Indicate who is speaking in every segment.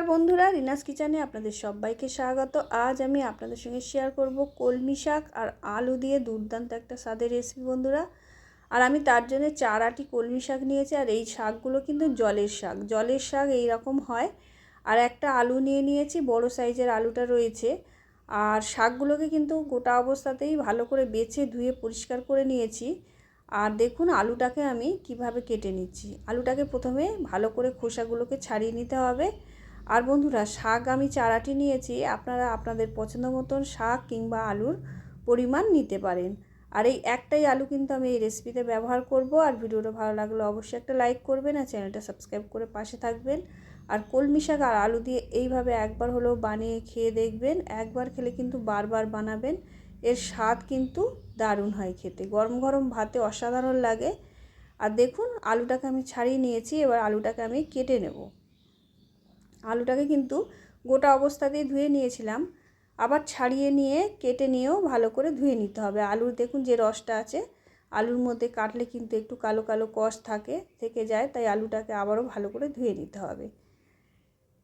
Speaker 1: নমস্কার বন্ধুরা, রিনাস কিচেনে আপনাদের সবাইকে স্বাগত। আজ আমি আপনাদের সঙ্গে শেয়ার করব কলমি শাক আর আলু দিয়ে দুর্দান্ত একটা স্বাদের রেসিপি বন্ধুরা। আর আমি তার জন্য চার আটি কলমি শাক নিয়েছি আর এই শাকগুলো কিন্তু জলের শাক। জলের শাক এই রকম হয়। আর একটা আলু নিয়ে নিয়েছি, বড় সাইজের আলুটা রয়েছে। আর শাকগুলোকে কিন্তু গোটা অবস্থাতেই ভালো করে বেছে ধুয়ে পরিষ্কার করে নিয়েছি। আর দেখুন আলুটাকে আমি কীভাবে কেটে নিচ্ছি। আলুটাকে প্রথমে ভালো করে খোসাগুলোকে ছাড়িয়ে নিতে হবে। আর বন্ধুরা, শাক আমি চারাটি নিয়েছি, আপনারা আপনাদের পছন্দ মতন শাক কিংবা আলুর পরিমাণ নিতে পারেন। আর এই একটাই আলু কিন্তু আমি এই রেসিপিতে ব্যবহার করব, আর ভিডিওটা ভালো লাগলে অবশ্যই একটা লাইক করবেন আর চ্যানেলটা সাবস্ক্রাইব করে পাশে থাকবেন। আর কলমি শাক আর আলু দিয়ে এইভাবে একবার হলেও বানিয়ে খেয়ে দেখবেন, একবার খেলে কিন্তু বারবার বানাবেন। এর স্বাদ কিন্তু দারুণ হয় খেতে, গরম গরম ভাতে অসাধারণ লাগে। আর দেখুন, আলুটাকে আমি ছাড়িয়ে নিয়েছি, এবার আলুটাকে আমি কেটে নেব। আলুটাকে কিন্তু গোটা অবস্থাতেই ধুয়ে নিয়েছিলাম। আবার ছাড়িয়ে নিয়ে, কেটে নিয়েও ভালো করে ধুয়ে নিতে হবে। আলুর দেখুন যে রসটা আছে, আলুর মধ্যে কাটলে কিন্তু একটু কালো কালো কষ থাকে, থেকে যায়, তাই আলুটাকে আবারও ভালো করে ধুয়ে নিতে হবে।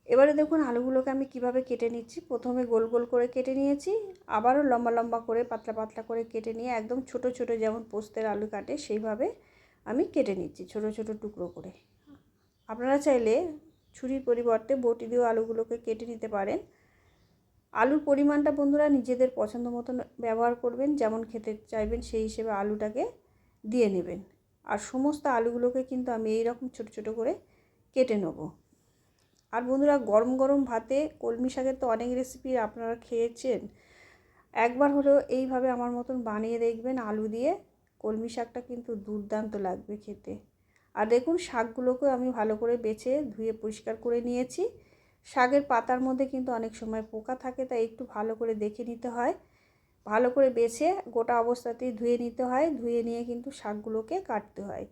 Speaker 1: এবারে দেখুন আলুগুলোকে আমি কীভাবে কেটে নিচ্ছি। প্রথমে গোল গোল করে কেটে নিয়েছি, আবারও লম্বা লম্বা করে, পাতলা পাতলা করে কেটে নিয়ে, একদম ছোট ছোট যেমন পোস্তের আলু কাটে, সেইভাবে আমি কেটে নিচ্ছি, ছোট ছোট টুকরো করে। আপনারা চাইলে ছুরির পরিবর্তে বটি দিয়েও আলুগুলোকে কেটে নিতে পারেন। আলুর পরিমাণটা বন্ধুরা নিজেদের পছন্দ মতন ব্যবহার করবেন, যেমন খেতে চাইবেন সেই হিসেবে আলুটাকে দিয়ে নেবেন। আর সমস্ত আলুগুলোকে কিন্তু আমি এই রকম ছোটো ছোটো করে কেটে নেব। আর বন্ধুরা গরম গরম ভাতে কলমি শাকের তো অনেক রেসিপি আপনারা খেয়েছেন। একবার হলেও এইভাবে আমার মতন বানিয়ে দেখবেন আলু দিয়ে। কলমি শাকটা কিন্তু দুর্দান্ত লাগবে খেতে। আর দেখুন, শাকগুলোকেও আমি ভালো করে বেছে ধুয়ে পরিষ্কার করে নিয়েছি। শাকের পাতার মধ্যে কিন্তু অনেক সময় পোকা থাকে, তাই একটু ভালো করে দেখে নিতে হয়। ভালো করে বেছে গোটা অবস্থাতেই ধুয়ে নিতে হয়। ধুয়ে নিয়ে কিন্তু শাকগুলোকে কাটতে হয়।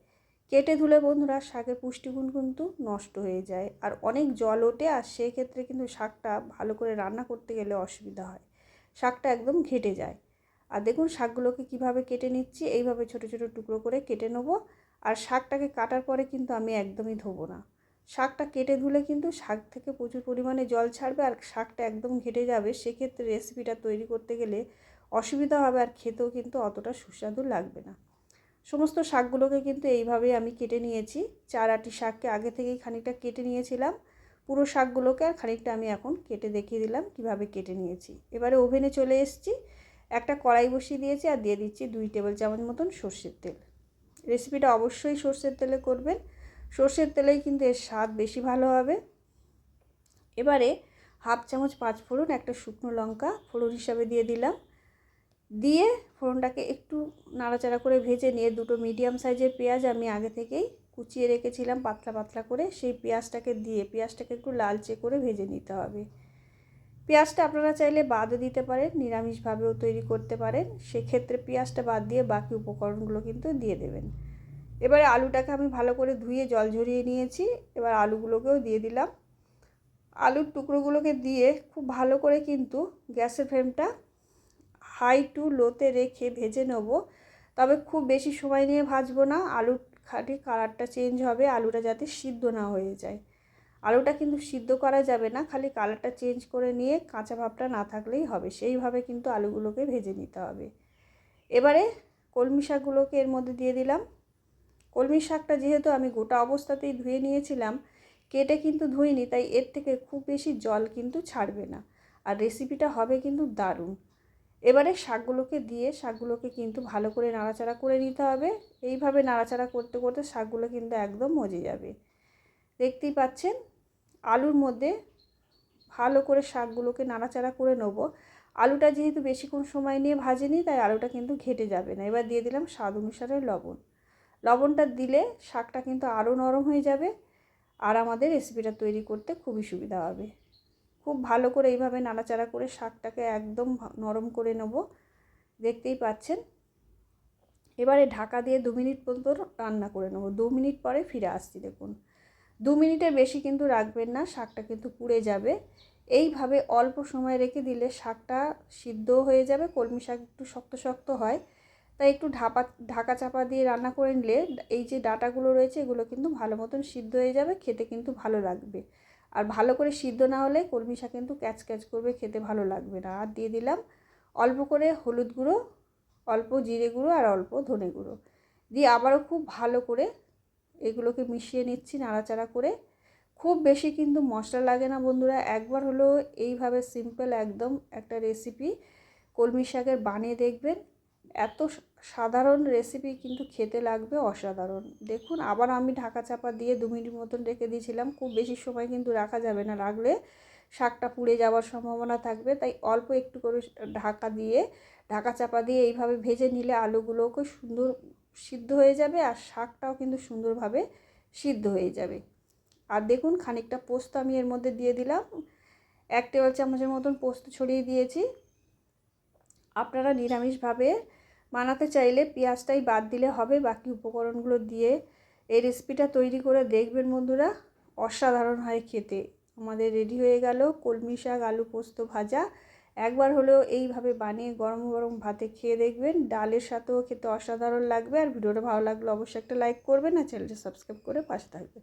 Speaker 1: কেটে ধুলে বন্ধুরা, শাকের পুষ্টিগুণ কিন্তু নষ্ট হয়ে যায়। আর অনেক জল ওঠে, আর সেক্ষেত্রে কিন্তু শাকটা ভালো করে রান্না করতে গেলে অসুবিধা হয়। শাকটা একদম ঘেটে যায়। আর দেখুন, শাকগুলোকে কীভাবে কেটে নিচ্ছি, এইভাবে ছোট ছোট টুকরো করে কেটে নেব। আর শাকটাকে কাটার পরে কিন্তু আমি একদমই ধোবো না। শাকটা কেটে ধুলে কিন্তু শাক থেকে প্রচুর পরিমাণে জল ছাড়বে আর শাকটা একদম ঘেটে যাবে। সেক্ষেত্রে রেসিপিটা তৈরি করতে গেলে অসুবিধা হবে আর খেতেও কিন্তু অতটা সুস্বাদু লাগবে না। সমস্ত শাকগুলোকে কিন্তু এইভাবেই আমি কেটে নিয়েছি। চার আটি শাককে আগে থেকেই খানিকটা কেটে নিয়েছিলাম। পুরো শাকগুলোকে আর খানিকটা আমি এখন কেটে দেখিয়ে দিলাম কীভাবে কেটে নিয়েছি। এবারে ওভেনে চলে এসেছি। একটা কড়াই বসিয়ে দিয়েছি আর দিয়ে দিচ্ছি দুই টেবিল চামচ মতন সর্ষের তেল। রেসিপিটা অবশ্যই সর্ষের তেলে করবেন। সর্ষের তেলেই কিন্তু এর স্বাদ বেশি ভালো হবে। এবারে হাফ চামচ পাঁচ ফোড়ন, একটা শুকনো লঙ্কা ফোড়ন হিসাবে দিয়ে দিলাম। দিয়ে ফোড়নটাকে একটু নাড়াচাড়া করে ভেজে নিয়ে দুটো মিডিয়াম সাইজের পেঁয়াজ আমি আগে থেকেই কুচিয়ে রেখেছিলাম পাতলা পাতলা করে। সেই পেঁয়াজটাকে দিয়ে, পেঁয়াজটাকে একটু লালচে করে ভেজে নিতে হবে। পেঁয়াজটা আপনারা চাইলে বাদও দিতে পারেন, নিরামিষভাবেও তৈরি করতে পারেন। সেক্ষেত্রে পেঁয়াজটা বাদ দিয়ে বাকি উপকরণগুলো কিন্তু দিয়ে দেবেন। এবারে আলুটাকে আমি ভালো করে ধুয়ে জল ঝরিয়ে নিয়েছি। এবার আলুগুলোকেও দিয়ে দিলাম। আলুর টুকরোগুলোকে দিয়ে খুব ভালো করে কিন্তু গ্যাসের ফ্লেমটা হাই টু লোতে রেখে ভেজে নেব। তবে খুব বেশি সময় নিয়ে ভাজবো না। আলুর খাটি কালারটা চেঞ্জ হবে। আলুটা যাতে সিদ্ধ না হয়ে যায়। আলুটা কিন্তু সিদ্ধ করা যাবে না, খালি কালারটা চেঞ্জ করে নিয়ে কাঁচা ভাবটা না থাকলেই হবে। সেইভাবে কিন্তু আলুগুলোকে ভেজে নিতে হবে। এবারে কলমি শাকগুলোকে এর মধ্যে দিয়ে দিলাম। কলমি শাকটা যেহেতু আমি গোটা অবস্থাতেই ধুয়ে নিয়েছিলাম, কেটে কিন্তু ধুইনি, তাই এর থেকে খুব বেশি জল কিন্তু ছাড়বে না। আর রেসিপিটা হবে কিন্তু দারুণ। এবারে শাকগুলোকে দিয়ে শাকগুলোকে কিন্তু ভালো করে নাড়াচাড়া করে নিতে হবে। এইভাবে নাড়াচাড়া করতে করতে শাকগুলো কিন্তু একদম মজে যাবে। দেখতেই পাচ্ছেন? আলুর মধ্যে ভালো করে শাকগুলোকে নাড়াচাড়া করে নেব। আলুটা যেহেতু বেশিক্ষণ সময় নিয়ে ভাজেনি, তাই আলুটা কিন্তু ঘেটে যাবে না। এবার দিয়ে দিলাম স্বাদ অনুসারে লবণ। লবণটা দিলে শাকটা কিন্তু আরও নরম হয়ে যাবে আর আমাদের রেসিপিটা তৈরি করতে খুবই সুবিধা হবে। খুব ভালো করে এইভাবে নাড়াচাড়া করে শাকটাকে একদম নরম করে নেব। দেখতেই পাচ্ছেন? এবারে ঢাকা দিয়ে দু মিনিট পর্যন্ত রান্না করে নেব। দু মিনিট পরে ফিরে আসছি, দেখুন। দু মিনিটের বেশি কিন্তু রাখবেন না, শাকটা কিন্তু পুড়ে যাবে। এইভাবে অল্প সময় রেখে দিলে শাকটা সিদ্ধ হয়ে যাবে, কলমি শাক একটু শক্ত শক্ত হয়। তাই একটু ঢাপা, ঢাকা চাপা দিয়ে রান্না করে নিলে এই যে ডাটাগুলো রয়েছে, এগুলো কিন্তু ভালো মতন সিদ্ধ হয়ে যাবে, খেতে কিন্তু ভালো লাগবে। আর ভালো করে সিদ্ধ না হলে কলমি শাক কিন্তু ক্যাচ ক্যাচ করবে, খেতে ভালো লাগবে না। আর দিয়ে দিলাম অল্প করে হলুদ গুঁড়ো, অল্প জিরে গুঁড়ো আর অল্প ধনে গুঁড়ো। দিয়ে আবারও খুব ভালো করে এগুলোকে মিশিয়ে নিচ্ছি নাড়াচাড়া করে। খুব বেশি কিন্তু মশলা লাগে না বন্ধুরা। একবার হলো এইভাবে সিম্পল একদম একটা রেসিপি কলমি শাকের বানিয়ে দেখবেন। এত সাধারণ রেসিপি কিন্তু খেতে লাগবে অসাধারণ। দেখুন, আবার আমি ঢাকা চাপা দিয়ে দু মিনিট মতন রেখে দিয়েছিলাম। খুব বেশি সময় কিন্তু রাখা যাবে না রাখলে শাকটা পুড়ে যাওয়ার সম্ভাবনা থাকবে। তাই অল্প একটু করে ঢাকা দিয়ে, ঢাকা চাপা দিয়ে এইভাবে ভেজে নিলে আলুগুলোকে সুন্দর সিদ্ধ হয়ে যাবে আর শাকটাও কিন্তু সুন্দরভাবে সিদ্ধ হয়ে যাবে। আর দেখুন, খানিকটা পোস্ত আমি এর মধ্যে দিয়ে দিলাম। এক টেবিল চামচের মতন পোস্ত ছড়িয়ে দিয়েছি। আপনারা নিরামিষভাবে বানাতে চাইলে পেঁয়াজটাই বাদ দিলে হবে। বাকি উপকরণগুলো দিয়ে এই রেসিপিটা তৈরি করে দেখবেন বন্ধুরা। অসাধারণ হয় খেতে। আমাদের রেডি হয়ে গেল। কলমি শাক, আলু পোস্ত ভাজা। একবার হলেও এইভাবে বানিয়ে গরম গরম ভাতে খেয়ে দেখবেন। ডালের সাথেও খেতে অসাধারণ লাগবে। আর ভিডিওটা ভালো লাগলে অবশ্যই একটা লাইক করবেন আর চ্যানেলটা সাবস্ক্রাইব করে পাশে থাকবেন।